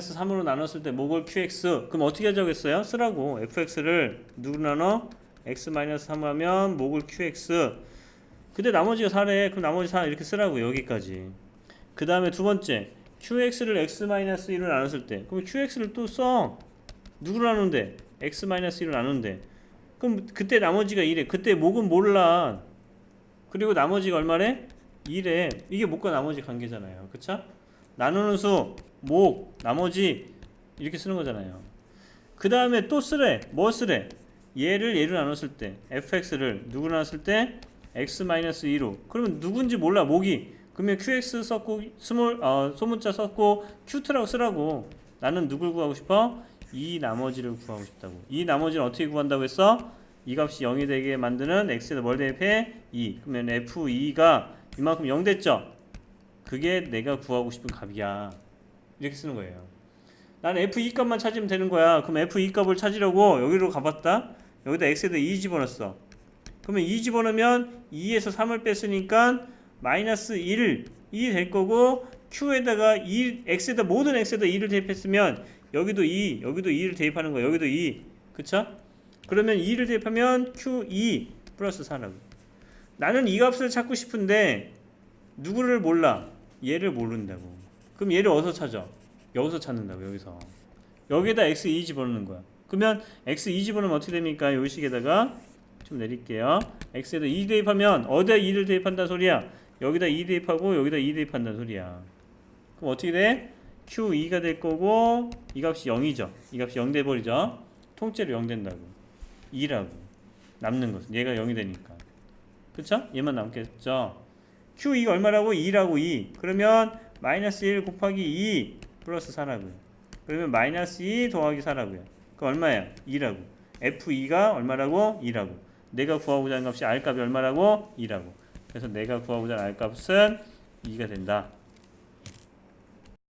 3으로 나눴을 때 모골 qx 그럼 어떻게 하자고 했어요? 쓰라고. Fx를 누구 나눠? x-3 하면 모골 qx 근데 나머지가 4래 그럼 나머지 4 이렇게 쓰라고 여기까지. 그 다음에 두 번째. Qx를 x-1로 나눴을 때. 그럼 qx를 또 써. 누구로 나누는데? x-1로 나누는데. 그럼 그때 나머지가 2래 그때 목은 몰라. 그리고 나머지가 얼마래? 2래 이게 목과 나머지 관계잖아요. 그쵸? 나누는 수, 목, 나머지 이렇게 쓰는 거잖아요. 그 다음에 또 쓰래. 뭐 쓰래? 얘를 얘로 나눴을 때 fx를 누구 나눴을 때 x-2로 그러면 누군지 몰라 목이 그러면 qx 썼고 스몰 어, 소문자 썼고 qt라고 쓰라고 나는 누굴 구하고 싶어? 이 나머지를 구하고 싶다고 이 나머지는 어떻게 구한다고 했어? 이 값이 0이 되게 만드는 x에다 뭘 대입해? 2 그러면 f2가 이만큼 0 됐죠? 그게 내가 구하고 싶은 값이야. 이렇게 쓰는 거예요. 나는 F2 값만 찾으면 되는 거야. 그럼 F2 값을 찾으려고 여기로 가봤다. 여기다 X에다 2 집어넣었어. 그러면 2 집어넣으면 2에서 3을 뺐으니까 마이너스 1, 2될 거고 Q에다가 2, X에다 모든 X에다 2를 대입했으면 여기도 2, 여기도 2를 대입하는 거야. 여기도 2. 그쵸? 그러면 2를 대입하면 Q2 플러스 4라고. 나는 이 값을 찾고 싶은데 누구를 몰라? 얘를 모른다고. 그럼 얘를 어디서 찾아? 여기서 찾는다고 여기서. 여기에다 x2 집어넣는 거야. 그러면 x2 집어넣으면 어떻게 됩니까? 요 식에다가 좀 내릴게요. x에다 2 대입하면 어디다 2를 대입한다는 소리야? 여기다 2 대입하고 여기다 2 대입한다는 소리야. 그럼 어떻게 돼? q2가 될 거고 이 값이 0이죠. 이 값이 0 돼버리죠. 통째로 0 된다고. 2라고. 남는 것은 얘가 0이 되니까. 그쵸? 얘만 남겠죠. Q2가 얼마라고? 2라고 2 그러면 마이너스 1 곱하기 2 플러스 4라고요 그러면 마이너스 2 더하기 4라고요 그 얼마야? 2라고 F2가 얼마라고? 2라고 내가 구하고자 하는 값이 R값이 얼마라고? 2라고 그래서 내가 구하고자 하는 R값은 2가 된다